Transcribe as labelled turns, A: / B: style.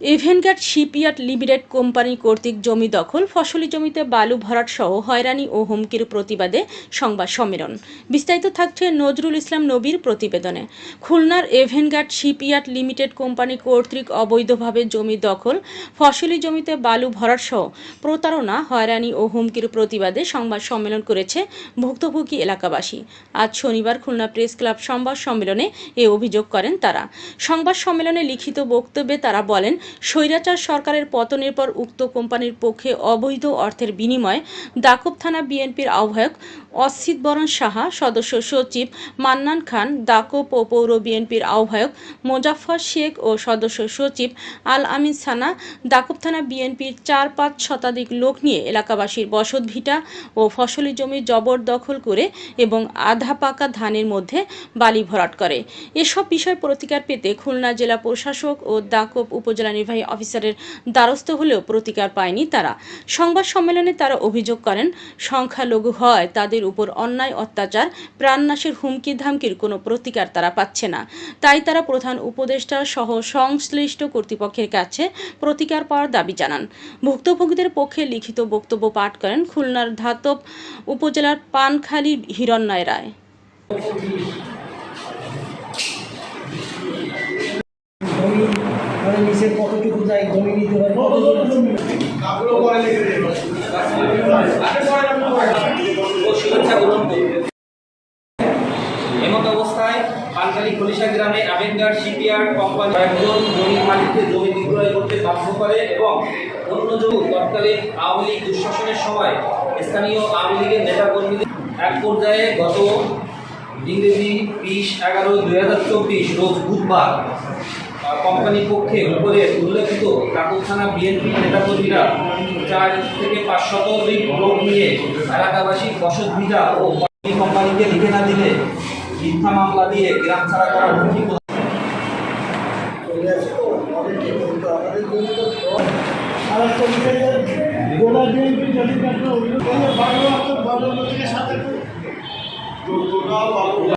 A: এভেনগার্ড shipyard limited company কর্তৃক জমি দখল, ফসলি জমিতে বালু ভরাট সহ হয়রানি ও হুমকির প্রতিবাদে সংবাদ সম্মেলন। বিস্তারিত থাকছে নজরুল ইসলাম নবীর প্রতিবেদনে। খুলনার এভেনগার্ড শিপইয়ার্ড লিমিটেড কোম্পানি কর্তৃক অবৈধভাবে জমি দখল, ফসলি জমিতে বালু ভরাট সহ প্রতারণা, হয়রানি ও হুমকির প্রতিবাদে সংবাদ সম্মেলন করেছে ভুক্তভোগী এলাকাবাসী। আজ শনিবার খুলনা প্রেস ক্লাব সংবাদ সম্মেলনে এ অভিযোগ করেন তারা। সংবাদ সম্মেলনে লিখিত বক্তব্যে তারা বলেন স্বৈরাচার সরকারের পতনের পর উক্ত কোম্পানির পক্ষে অবৈধ অর্থের বিনিময়ে দাকব থানা বিএনপির আহ্বায়ক অসিত বরণ সাহা, সদস্য সচিব মান্নান খান দাকব ও পৌর বিএনপির আহ্বায়ক মোজাফফর শেখ ও সদস্য সচিব আল আমিন সানা দাকব থানা বিএনপির চার পাঁচ শতাধিক লোক নিয়ে এলাকাবাসীর বসত ভিটা ও ফসলি জমি জবরদখল করে এবং আধা পাকা ধানের মধ্যে বালি ভরাট করে। এসব বিষয় প্রতিকার পেতে খুলনা জেলা প্রশাসক ও দাকব উপজেলা নির্বাহী অফিসারের দ্বারস্থ হলেও প্রতিকার পায়নি তারা। সংবাদ সম্মেলনে তারা অভিযোগ করেন, সংখ্যালঘু হয়, তাদের উপর অন্যায়, অত্যাচার, প্রাণনাশের হুমকি, ধামকির কোনো প্রতিকার তারা পাচ্ছে না। তাই তারা প্রধান উপদেষ্টা সহ সংশ্লিষ্ট কর্তৃপক্ষের কাছে প্রতিকার পাওয়ার দাবি জানান। ভুক্তভোগীদের পক্ষে লিখিত বক্তব্য পাঠ করেন খুলনার ধাতব উপজেলার পানখালী হিরণ্ময় রায়।
B: এমত অবস্থায় পানখালী খলিশা গ্রামে আবেদগার শিপইয়ার্ড কোম্পানি একজন জমির মালিককে জমি বিক্রয় করতে বাধ্য করে এবং অন্য জমি তৎকালীন আওয়ামী লীগ দুঃশাসনের সময় স্থানীয় আওয়ামী লীগের নেতাকর্মীদের এক পর্যায়ে গত ইংরেজি বিশ এগারো দুই হাজার চব্বিশ রোজ বুধবার কোম্পানির পক্ষে উপরে উল্লেখিত, কাকুর থানা বিএনপি নেতাকর্মীরা চার থেকে পাঁচ শতাধিক লোক নিয়ে এলাকাবাসীর বসত ভিটা ও কোম্পানিকে লিখে না দিলে মিথ্যা মামলা দিয়ে গ্রাম ছাড়া করার হুমকি
C: আর